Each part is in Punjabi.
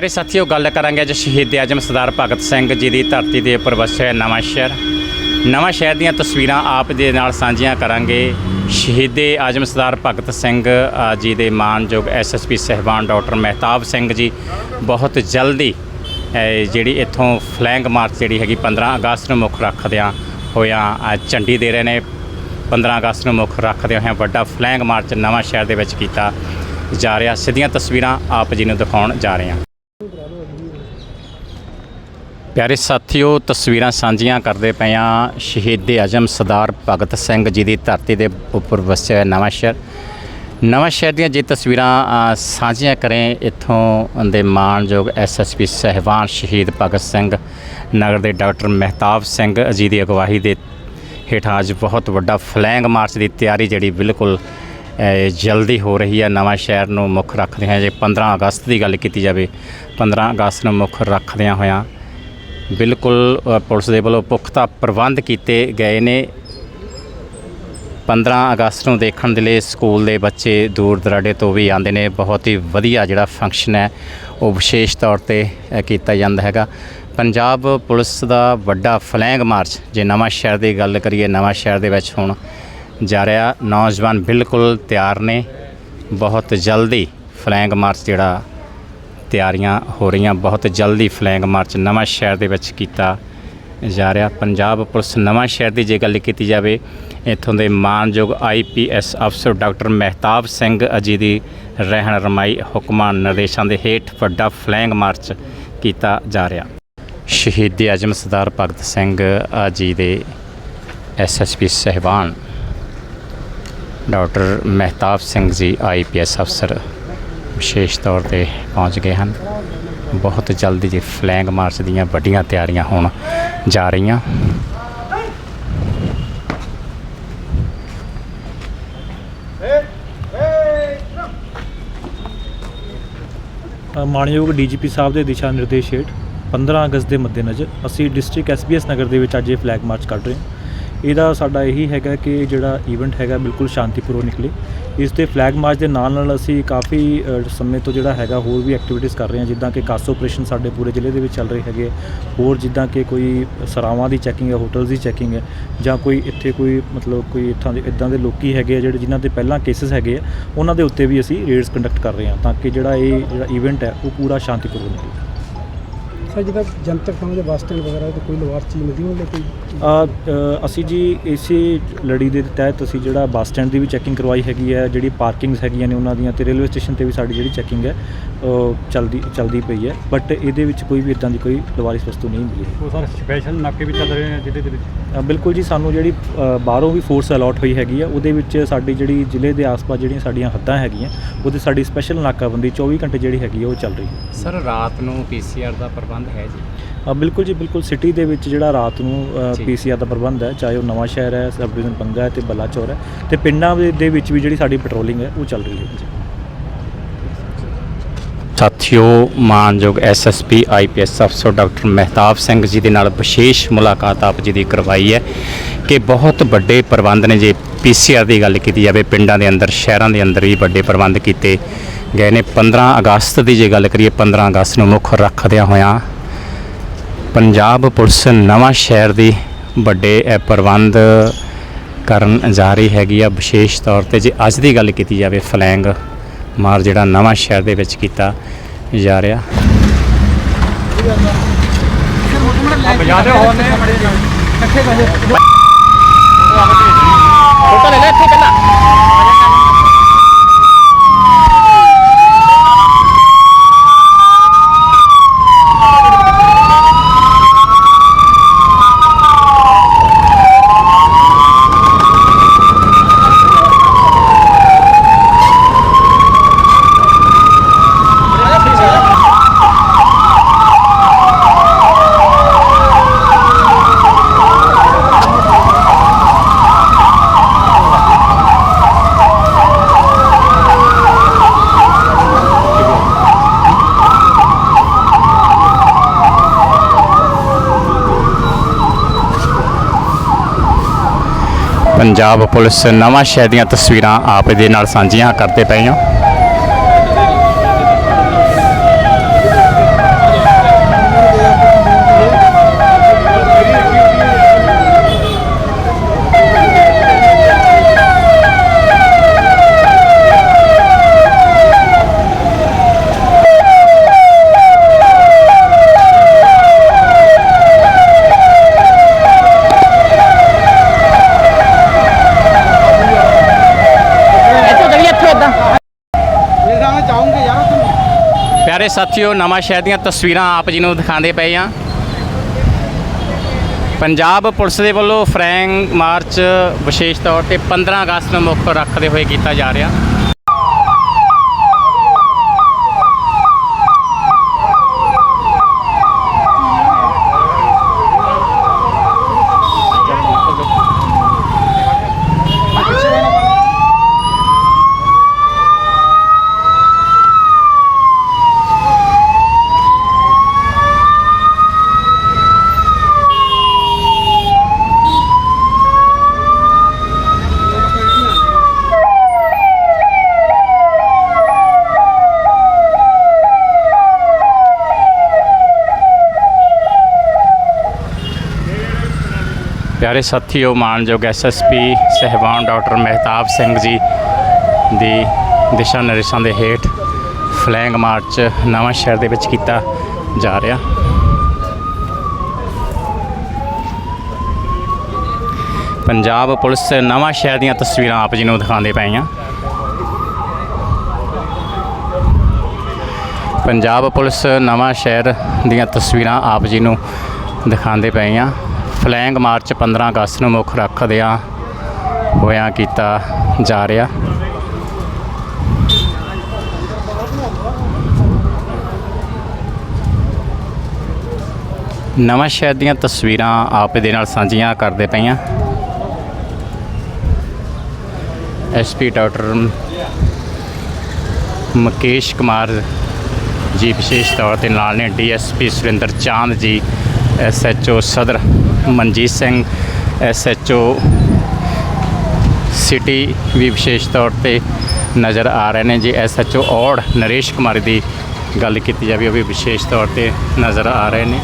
ਪਿਆਰੇ ਸਾਥੀਓ, ਗੱਲ ਕਰਾਂਗੇ ਅੱਜ ਸ਼ਹੀਦ ਆਜਮ ਸਰਦਾਰ ਭਗਤ ਸਿੰਘ ਜੀ ਦੀ ਧਰਤੀ ਦੇ ਉੱਪਰ ਵਸਿਆ ਨਵਾਂ ਸ਼ਹਿਰ। ਨਵਾਂ ਸ਼ਹਿਰ ਦੀਆਂ ਤਸਵੀਰਾਂ ਆਪ ਦੇ ਨਾਲ ਸਾਂਝੀਆਂ ਕਰਾਂਗੇ। ਸ਼ਹੀਦ ਆਜਮ ਸਰਦਾਰ ਭਗਤ ਸਿੰਘ ਜੀ ਦੇ ਮਾਨਯੋਗ ਐਸਐਸਪੀ ਸਹਿਬਾਨ ਡਾਕਟਰ ਮਹਿਤਾਬ ਸਿੰਘ ਜੀ, ਬਹੁਤ ਜਲਦੀ ਜਿਹੜੀ ਇੱਥੋਂ ਫਲੈਂਗ ਮਾਰਚ ਜਿਹੜੀ ਹੈਗੀ 15 ਅਗਸਤ ਨੂੰ ਮੁੱਖ ਰੱਖਦਿਆਂ ਹੋਇਆਂ ਝੰਡੀ ਦੇ ਰਹੇ ਨੇ। 15 ਅਗਸਤ ਨੂੰ ਮੁੱਖ ਰੱਖਦੇ ਹੋਏ ਵੱਡਾ ਫਲੈਂਗ ਮਾਰਚ ਨਵਾਂ ਸ਼ਹਿਰ ਦੇ ਵਿੱਚ ਕੀਤਾ ਜਾ ਰਿਹਾ। ਸਿੱਧੀਆਂ ਤਸਵੀਰਾਂ ਆਪ ਜੀ ਨੂੰ ਦਿਖਾਉਣ ਜਾ ਰਹੇ ਹਾਂ। ਪਿਆਰੇ ਸਾਥੀਓ, ਤਸਵੀਰਾਂ ਸਾਂਝੀਆਂ ਕਰਦੇ ਪਏ ਹਾਂ ਸ਼ਹੀਦ ਅਜ਼ਮ ਸਰਦਾਰ ਭਗਤ ਸਿੰਘ ਜੀ ਦੀ ਧਰਤੀ ਦੇ ਉੱਪਰ ਵਸਿਆ ਹੋਇਆ ਨਵਾਂ ਸ਼ਹਿਰ। ਨਵਾਂ ਸ਼ਹਿਰ ਦੀਆਂ ਜੇ ਤਸਵੀਰਾਂ ਸਾਂਝੀਆਂ ਕਰੇ, ਇੱਥੋਂ ਦੇ ਮਾਣਯੋਗ ਐਸਐਸਪੀ ਸਹਿਬਾਨ ਸ਼ਹੀਦ ਭਗਤ ਸਿੰਘ, ਨਗਰ ਦੇ ਡਾਕਟਰ ਮਹਿਤਾਬ ਸਿੰਘ ਜੀ ਦੀ ਅਗਵਾਈ ਦੇ ਹੇਠਾਂ ਅੱਜ ਬਹੁਤ ਵੱਡਾ ਫਲੈਂਗ ਮਾਰਚ ਦੀ ਤਿਆਰੀ ਜਿਹੜੀ ਬਿਲਕੁਲ ਜਲਦੀ ਹੋ ਰਹੀ ਹੈ। ਨਵਾਂ ਸ਼ਹਿਰ ਨੂੰ ਮੁੱਖ ਰੱਖਦੇ ਹਾਂ ਜੇ 15 ਅਗਸਤ ਦੀ ਗੱਲ ਕੀਤੀ ਜਾਵੇ 15 ਅਗਸਤ ਨੂੰ ਮੁੱਖ ਰੱਖਦਿਆਂ ਹੋਇਆਂ ਬਿਲਕੁਲ ਪੁਲਿਸ ਦੇ ਵੱਲੋਂ ਪੁਖਤਾ ਪ੍ਰਬੰਧ ਕੀਤੇ ਗਏ ਨੇ। 15 ਅਗਸਤ ਨੂੰ ਦੇਖਣ ਦੇ ਲਈ ਸਕੂਲ ਦੇ ਬੱਚੇ ਦੂਰ ਦਰਾਡੇ ਤੋਂ ਵੀ ਆਉਂਦੇ ਨੇ। ਬਹੁਤ ਹੀ ਵਧੀਆ ਜਿਹੜਾ ਫੰਕਸ਼ਨ ਹੈ, ਉਹ ਵਿਸ਼ੇਸ਼ ਤੌਰ ਤੇ ਕੀਤਾ ਜਾਂਦਾ ਹੈਗਾ। ਪੰਜਾਬ ਪੁਲਿਸ ਦਾ ਵੱਡਾ ਫਲੈਂਗ ਮਾਰਚ ਜੇ ਨਵਾਂ ਸ਼ਹਿਰ ਦੀ ਗੱਲ ਕਰੀਏ, ਨਵਾਂ ਸ਼ਹਿਰ ਦੇ ਵਿੱਚ ਹੁਣ ਜਾ ਰਿਹਾ। ਨੌਜਵਾਨ ਬਿਲਕੁਲ ਤਿਆਰ ਨੇ। ਬਹੁਤ ਜਲਦੀ ਫਲੈਂਗ ਮਾਰਚ ਜਿਹੜਾ ਤਿਆਰੀਆਂ ਹੋ ਰਹੀਆਂ। ਬਹੁਤ ਜਲਦੀ ਫਲੈਂਗ ਮਾਰਚ ਨਵਾਂ ਸ਼ਹਿਰ ਦੇ ਵਿੱਚ ਕੀਤਾ ਜਾ ਰਿਹਾ। ਪੰਜਾਬ ਪੁਲਿਸ ਨਵਾਂ ਸ਼ਹਿਰ ਦੀ ਜੇ ਗੱਲ ਕੀਤੀ ਜਾਵੇ ਇੱਥੋਂ ਦੇ ਮਾਨਯੋਗ ਆਈਪੀਐਸ ਅਫਸਰ ਡਾਕਟਰ ਮਹਿਤਾਬ ਸਿੰਘ ਜੀ ਦੀ ਰਹਿਣ ਰਮਾਈ ਹੁਕਮਾਂ ਨਿਰਦੇਸ਼ਾਂ ਦੇ ਹੇਠ ਵੱਡਾ ਫਲੈਂਗ ਮਾਰਚ ਕੀਤਾ ਜਾ ਰਿਹਾ। ਸ਼ਹੀਦ ਆਜਮ ਸਰਦਾਰ ਭਗਤ ਸਿੰਘ ਅ, ਜੀ ਦੇ ਐਸਐਸਪੀ ਸਹਿਬਾਨ ਡਾਕਟਰ ਮਹਿਤਾਬ ਸਿੰਘ ਜੀ ਆਈਪੀਐਸ ਅਫਸਰ ਵਿਸ਼ੇਸ਼ ਤੌਰ ਤੇ ਪਹੁੰਚ ਗਏ ਹਨ। ਬਹੁਤ ਜਲਦੀ ਜੀ ਫਲੈਗ ਮਾਰਚ ਦੀਆਂ ਵੱਡੀਆਂ ਤਿਆਰੀਆਂ ਹੋਣ ਜਾ ਰਹੀਆਂ। ਅ, ਮਾਣਯੋਗ ਡੀਜੀਪੀ ਸਾਹਿਬ ਦੇ ਦਿਸ਼ਾ ਨਿਰਦੇਸ਼ ਹੇਠ 15 ਅਗਸਤ ਦੇ ਮੱਦੇਨਜ਼ਰ ਅਸੀਂ ਡਿਸਟ੍ਰਿਕਟ ਐਸਬੀਐਸ ਨਗਰ ਦੇ ਵਿੱਚ ਅੱਜ ਇਹ ਫਲੈਗ ਮਾਰਚ ਕੱਢ ਰਹੇ ਹਾਂ। ਇਹਦਾ ਸਾਡਾ ਇਹੀ ਹੈਗਾ ਕਿ ਜਿਹੜਾ ਈਵੈਂਟ ਹੈਗਾ ਬਿਲਕੁਲ ਸ਼ਾਂਤੀਪੂਰਵਕ ਨਿਕਲੇ। ਇਸ 'ਤੇ ਫਲੈਗ ਮਾਰਚ ਦੇ ਨਾਲ ਨਾਲ ਅਸੀਂ ਕਾਫੀ ਸਮੇਂ ਤੋਂ ਜਿਹੜਾ ਹੈਗਾ ਹੋਰ ਵੀ ਐਕਟੀਵਿਟੀਜ਼ ਕਰ ਰਹੇ ਹਾਂ, ਜਿੱਦਾਂ ਕਿ ਕਾਸ ਆਪਰੇਸ਼ਨ ਸਾਡੇ ਪੂਰੇ ਜ਼ਿਲ੍ਹੇ ਦੇ ਵਿੱਚ ਚੱਲ ਰਹੇ ਹੈਗੇ। ਹੋਰ ਜਿੱਦਾਂ ਕਿ ਕੋਈ ਸਰਾਵਾਂ ਦੀ ਚੈਕਿੰਗ ਹੈ ਹੋਟਲਸ ਦੀ ਚੈਕਿੰਗ ਹੈ, ਜਾਂ ਕੋਈ ਇੱਥੇ ਕੋਈ ਮਤਲਬ ਕੋਈ ਇੱਥਾਂ ਦੇ, ਇਦਾਂ ਦੇ ਲੋਕੀ ਹੈਗੇ ਆ ਜਿਹੜੇ ਜਿਨ੍ਹਾਂ ਦੇ ਪਹਿਲਾਂ ਕੇਸਿਸ ਹੈਗੇ ਆ, ਉਹਨਾਂ ਦੇ ਉੱਤੇ ਵੀ ਅਸੀਂ ਰੇਡਸ ਕੰਡਕਟ ਕਰ ਰਹੇ ਹਾਂ, ਤਾਂ ਕਿ ਜਿਹੜਾ ਇਹ ਜਿਹੜਾ ਈਵੈਂਟ ਹੈ, ਉਹ ਪੂਰਾ ਸ਼ਾਂਤੀਪੂਰਵਕ ਨਿਕਲੇ। ਸਰ ਜਿੱਦਾਂ ਜਨਤਕ ਥਾਂ ਦੇ ਬੱਸ ਸਟੈਂਡ ਵਗੈਰਾ ਤੇ ਕੋਈ ਲਵਾਰ ਚੀਜ਼ ਮਿਲਦੀ ਹੋਵੇ ਕੋਈ ਅ, ਅ, ਅਸੀਂ ਜੀ ਇਸੇ ਲੜੀ ਦੇ ਤਹਿਤ ਅਸੀਂ ਜਿਹੜਾ ਬੱਸ ਸਟੈਂਡ ਦੀ ਵੀ ਚੈਕਿੰਗ ਕਰਵਾਈ ਹੈਗੀ ਹੈ ਜਿਹੜੀ ਪਾਰਕਿੰਗਸ ਹੈਗੀਆਂ ਨੇ ਉਹਨਾਂ ਦੀਆਂ ਤੇ ਰੇਲਵੇ ਸਟੇਸ਼ਨ ਤੇ ਵੀ ਸਾਡੀ ਜਿਹੜੀ ਚੈਕਿੰਗ ਹੈ ਚੱਲਦੀ ਚੱਲਦੀ ਪਈ ਹੈ ਬਟ ਇਹਦੇ ਵਿੱਚ ਕੋਈ ਵੀ ਇਦਾਂ ਦੀ ਕੋਈ ਲਵਾਰਿਸ ਵਸਤੂ ਨਹੀਂ ਮਿਲੀ। ਉਹ ਸਰ ਸਪੈਸ਼ਲ ਨਾਕੇ ਵੀ ਚੱਲ ਰਹੇ ਨੇ ਜਿਹਦੇ ਦੇ ਵਿੱਚ। ਅ, ਬਿਲਕੁਲ ਜੀ ਸਾਨੂੰ ਜਿਹੜੀ ਅ, ਬਾਹਰੋਂ ਵੀ ਫੋਰਸ ਅਲਾਟ ਹੋਈ ਹੈਗੀ ਆ ਉਹਦੇ ਵਿੱਚ ਸਾਡੀ ਜਿਹੜੀ ਜ਼ਿਲ੍ਹੇ ਦੇ ਆਸ-ਪਾਸ ਜਿਹੜੀਆਂ ਸਾਡੀਆਂ ਹੱਦਾਂ ਹੈਗੀਆਂ ਉਹਦੇ ਸਾਡੀ ਸਪੈਸ਼ਲ ਨਾਕਾਬੰਦੀ 24 ਘੰਟੇ ਜਿਹੜੀ ਹੈਗੀ ਆ ਉਹ ਚੱਲ ਰਹੀ ਹੈ। ਸਰ ਰਾਤ ਨੂੰ ਪੀਸੀਆਰ ਦਾ ਪ੍ਰਬੰਧ ਹੈ ਜੀ? ਅ, ਬਿਲਕੁਲ ਜੀ ਬਿਲਕੁਲ ਸਿਟੀ ਦੇ ਵਿੱਚ ਜਿਹੜਾ ਰਾਤ ਨੂੰ ਜੀ। ਪੀਸੀਆਰ ਦਾ ਪ੍ਰਬੰਧ ਹੈ ਚਾਹੇ ਉਹ ਨਵਾਂ ਸ਼ਹਿਰ ਹੈ ਸਬ ਡਿਵੀਜ਼ਨ ਪੰਗਾ ਹੈ ਤੇ ਬਲਾਚੌਰ ਹੈ ਤੇ ਪਿੰਡਾਂ ਦੇ- ਦੇ ਵਿੱਚ ਵੀ ਜਿਹੜੀ ਸਾਡੀ ਪੈਟਰੋਲਿੰਗ ਹੈ ਉਹ ਚੱਲ ਰਹੀ ਹੈ। ਜੀ। ਸਾਥੀਓ, ਮਾਨਯੋਗ ਐਸਐਸਪੀ ਆਈਪੀਐਸ ਅਫਸਰ ਡਾਕਟਰ ਮਹਿਤਾਬ ਸਿੰਘ ਜੀ ਦੇ ਨਾਲ ਵਿਸ਼ੇਸ਼ ਮੁਲਾਕਾਤ ਆਪ ਜੀ ਦੀ ਕਰਵਾਈ ਹੈ ਕਿ ਬਹੁਤ ਵੱਡੇ ਪ੍ਰਬੰਧ ਨੇ ਜੇ ਪੀਸੀਆਰ ਦੀ ਗੱਲ ਕੀਤੀ ਜਾਵੇ, ਪਿੰਡਾਂ ਦੇ ਅੰਦਰ, ਸ਼ਹਿਰਾਂ ਦੇ ਅੰਦਰ ਵੀ ਵੱਡੇ ਪ੍ਰਬੰਧ ਕੀਤੇ ਗਏ ਨੇ। 15 ਅਗਸਤ ਦੀ ਜੇ ਗੱਲ ਕਰੀਏ 15 ਅਗਸਤ ਨੂੰ ਮੁੱਖ ਰੱਖਦਿਆਂ ਹੋਇਆਂ ਪੰਜਾਬ ਪੁਲਿਸ ਨਵਾਂ ਸ਼ਹਿਰ ਦੀ ਵੱਡੇ ਪ੍ਰਬੰਧ ਕਰਨ ਜਾ ਰਹੀ ਹੈਗੀ ਆ। ਵਿਸ਼ੇਸ਼ ਤੌਰ ਤੇ ਜੇ ਅੱਜ ਦੀ ਗੱਲ ਕੀਤੀ ਜਾਵੇ, ਫਲੈਂਗ ਮਾਰ ਜਿਹੜਾ ਨਵਾਂ ਸ਼ਹਿਰ ਦੇ ਵਿੱਚ ਕੀਤਾ ਜਾ ਰਿਹਾ। ਬਜਾਦੇ ਹੋਣ ਨੇ ਫੋਟੋ ਲੈ ਲੈ ਇੱਥੇ ਪਹਿਲਾਂ ਪੰਜਾਬ ਪੁਲਿਸ ਨਵਾਂ ਸ਼ਹਿਰ ਦੀਆਂ ਤਸਵੀਰਾਂ ਆਪ ਦੇ ਨਾਲ ਸਾਂਝੀਆਂ ਕਰਦੇ ਪਏ ਹਾਂ। ਪਿਆਰੇ ਸਾਥੀਓ, ਨਵਾਂ ਸ਼ਹਿਰ ਦੀਆਂ ਤਸਵੀਰਾਂ ਆਪ ਜੀ ਨੂੰ ਦਿਖਾਉਂਦੇ ਪਏ ਆ ਪੰਜਾਬ ਪੁਲਿਸ ਦੇ ਵੱਲੋਂ ਫਰੈਂਕ ਮਾਰਚ ਵਿਸ਼ੇਸ਼ ਤੌਰ ਤੇ 15 ਅਗਸਤ ਨੂੰ ਮੁੱਖ ਰੱਖਦੇ ਹੋਏ ਕੀਤਾ ਜਾ ਰਿਹਾ। ਪਿਆਰੇ ਸਾਥੀਓ, ਮਾਨਯੋਗ ਐਸਐਸਪੀ ਸਹਿਬਾਨ ਡਾਕਟਰ ਮਹਿਤਾਬ ਸਿੰਘ ਜੀ ਦੀ ਦਿਸ਼ਾ ਨਿਰਦੇਸ਼ਾਂ ਦੇ ਹੇਠ ਫਲੈਂਗ ਮਾਰਚ ਨਵਾਂ ਸ਼ਹਿਰ ਦੇ ਵਿੱਚ ਕੀਤਾ ਜਾ ਰਿਹਾ। ਪੰਜਾਬ ਪੁਲਿਸ ਨਵਾਂ ਸ਼ਹਿਰ ਦੀਆਂ ਤਸਵੀਰਾਂ ਆਪ ਜੀ ਨੂੰ ਦਿਖਾਉਂਦੇ ਪਏ ਆ ਪੰਜਾਬ ਪੁਲਿਸ ਨਵਾਂ ਸ਼ਹਿਰ ਦੀਆਂ ਤਸਵੀਰਾਂ ਆਪ ਜੀ ਨੂੰ ਦਿਖਾਉਂਦੇ ਪਏ ਆ ਫਲੈਂਗ ਮਾਰਚ 15 ਅਗਸਤ ਨੂੰ ਮੁੱਖ ਰੱਖਦਿਆਂ ਹੋਇਆਂ ਕੀਤਾ ਜਾ ਰਿਹਾ। ਨਵਾਂ ਸ਼ਹਿਰ ਦੀਆਂ ਤਸਵੀਰਾਂ ਆਪ ਦੇ ਨਾਲ ਸਾਂਝੀਆਂ ਕਰਦੇ ਪਈਆਂ। ਐਸਪੀ ਡਾਕਟਰ ਮੁਕੇਸ਼ ਕੁਮਾਰ ਜੀ ਵਿਸ਼ੇਸ਼ ਤੌਰ ਤੇ ਨਾਲ ਨੇ DSP Surinder Chand ji SHO Sadar Manjit Singh SHO city ਵੀ ਵਿਸ਼ੇਸ਼ ਤੌਰ ਤੇ ਨਜ਼ਰ ਆ ਰਹੇ ਨੇ। ਜੀ ਐਸਐਚਓ ਔੜ ਨਰੇਸ਼ ਕੁਮਾਰ ਦੀ ਗੱਲ ਕੀਤੀ ਜਾਵੇ, ਉਹ ਵੀ ਵਿਸ਼ੇਸ਼ ਤੌਰ ਤੇ ਨਜ਼ਰ ਆ ਰਹੇ ਨੇ।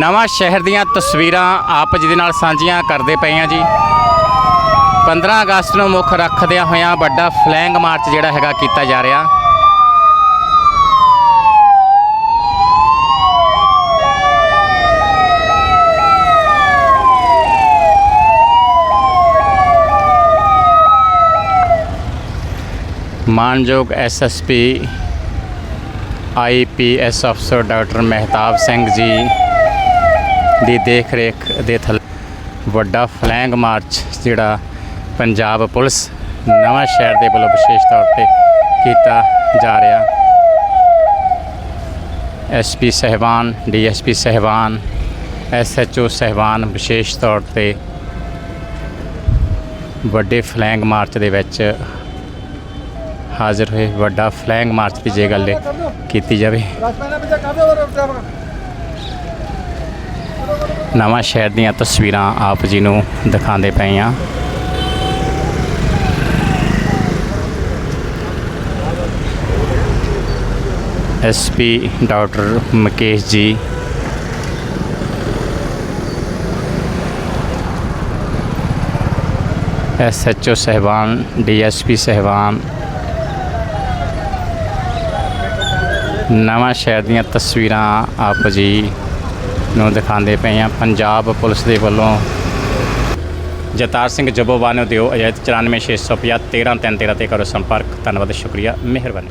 ਨਵਾਂ ਸ਼ਹਿਰ ਦੀਆਂ ਤਸਵੀਰਾਂ ਆਪ ਜੀ ਦੇ ਨਾਲ ਸਾਂਝੀਆਂ ਕਰਦੇ ਪਏ ਆ ਜੀ। 15 ਅਗਸਤ ਨੂੰ ਮੁੱਖ ਰੱਖਦਿਆਂ ਹੋਇਆਂ ਵੱਡਾ ਫਲੈਂਗ ਮਾਰਚ ਜਿਹੜਾ ਹੈਗਾ ਕੀਤਾ ਜਾ ਰਿਹਾ। ਮਾਨਯੋਗ ਐਸਐਸਪੀ ਆਈਪੀਐਸ ਅਫਸਰ ਡਾਕਟਰ ਮਹਿਤਾਬ ਸਿੰਘ ਜੀ ਦੀ ਦੇਖ ਰੇਖ ਦੇ ਥੱਲੇ ਵੱਡਾ ਫਲੈਂਗ ਮਾਰਚ, ਜਿਹੜਾ ਪੰਜਾਬ ਪੁਲਿਸ ਨਵਾਂ ਸ਼ਹਿਰ ਦੇ ਵੱਲੋਂ ਵਿਸ਼ੇਸ਼ ਤੌਰ ਤੇ ਕੀਤਾ ਜਾ ਰਿਹਾ। ਐਸਪੀ ਸਹਿਬਾਨ ਡੀਐਸਪੀ ਸਹਿਬਾਨ ਐਸਐਚਓ ਸਹਿਬਾਨ ਵਿਸ਼ੇਸ਼ ਤੌਰ ਤੇ ਵੱਡੇ ਫਲੈਂਗ ਮਾਰਚ ਦੇ ਵਿੱਚ ਹਾਜ਼ਰ ਹੋਏ। ਵੱਡਾ ਫਲੈਂਗ ਮਾਰਚ ਦੀ ਜੇ ਗੱਲ ਕੀਤੀ ਜਾਵੇ। ਨਵਾਂ ਸ਼ਹਿਰ ਦੀਆਂ ਤਸਵੀਰਾਂ ਆਪ ਜੀ ਨੂੰ ਦਿਖਾਉਂਦੇ ਪਏ ਆ ਐਸਪੀ ਡਾਕਟਰ ਮੁਕੇਸ਼ ਜੀ। ਐਸਐਚਓ ਸਹਿਬਾਨ ਡੀਐਸਪੀ ਸਹਿਬਾਨ। ਨਵਾਂ ਸ਼ਹਿਰ ਦੀਆਂ ਤਸਵੀਰਾਂ ਆਪ ਜੀ ਨੂੰ ਦਿਖਾਉਂਦੇ ਪਏ ਆ ਪੰਜਾਬ ਪੁਲਿਸ ਦੇ ਵੱਲੋਂ ਜਤਾਰ ਸਿੰਘ ਜੱਬੋਵਾਲ ਨੂੰ ਦਿਓ ਅਜਿਹਤ 94650 13 313 ਤੇ ਕਰੋ ਸੰਪਰਕ। ਧੰਨਵਾਦ, ਸ਼ੁਕਰੀਆ, ਮਿਹਰਬਾਨੀ।